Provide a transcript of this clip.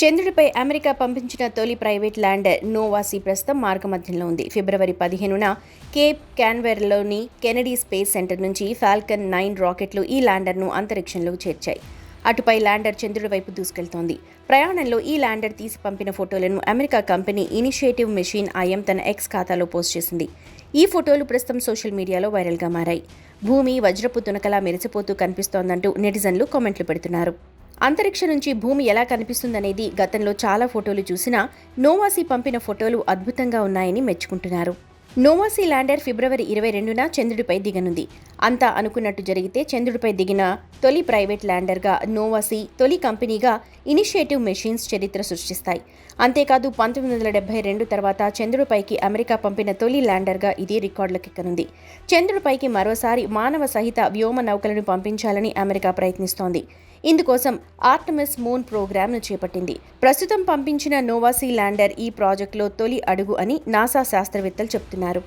చంద్రుడిపై అమెరికా పంపించిన తొలి ప్రైవేట్ ల్యాండర్ నోవాసీ ప్రస్తుతం మార్గమధ్యంలో ఉంది. ఫిబ్రవరి పదిహేనున కేప్ క్యాన్వెర్లోని కెనడీ స్పేస్ సెంటర్ నుంచి ఫాల్కన్ నైన్ రాకెట్లు ఈ ల్యాండర్ను అంతరిక్షంలోకి చేర్చాయి. అటుపై ల్యాండర్ చంద్రుడి వైపు దూసుకెళ్తోంది. ప్రయాణంలో ఈ ల్యాండర్ తీసి పంపిన ఫోటోలను America company initiative machine IM తన ఎక్స్ ఖాతాలో పోస్ట్ చేసింది. ఈ ఫోటోలు ప్రస్తుతం సోషల్ మీడియాలో వైరల్గా మారాయి. భూమి వజ్రపు తునకలా మెరిసిపోతూ కనిపిస్తోందంటూ నెటిజన్లు కామెంట్లు పెడుతున్నారు. అంతరిక్ష నుంచి భూమి ఎలా కనిపిస్తుందనేది గతంలో చాలా ఫోటోలు చూసినా నోవాసీ పంపిన ఫోటోలు అద్భుతంగా ఉన్నాయని మెచ్చుకుంటున్నారు. నోవాసీ ల్యాండర్ ఫిబ్రవరి ఇరవై రెండున చంద్రుడిపై దిగనుంది. అంతా అనుకున్నట్టు జరిగితే చంద్రుడిపై దిగిన తొలి ప్రైవేట్ ల్యాండర్గా నోవాసీ తొలి కంపెనీగా ఇనిషియేటివ్ మెషిన్స్ చరిత్ర సృష్టిస్తాయి. అంతేకాదు పంతొమ్మిది వందల డెబ్బై రెండు తర్వాత చంద్రుడిపైకి అమెరికా పంపిన తొలి ల్యాండర్గా ఇది రికార్డులకెక్కనుంది. చంద్రుడిపైకి మరోసారి మానవ సహిత వ్యోమ నౌకలను పంపించాలని అమెరికా ప్రయత్నిస్తోంది. ఇందుకోసం ఆర్టమిస్ మూన్ ప్రోగ్రామ్ను చేపట్టింది. ప్రస్తుతం పంపించిన నోవాసీ ల్యాండర్ ఈ ప్రాజెక్టులో తొలి అడుగు అని నాసా శాస్త్రవేత్తలు చెబుతున్నారు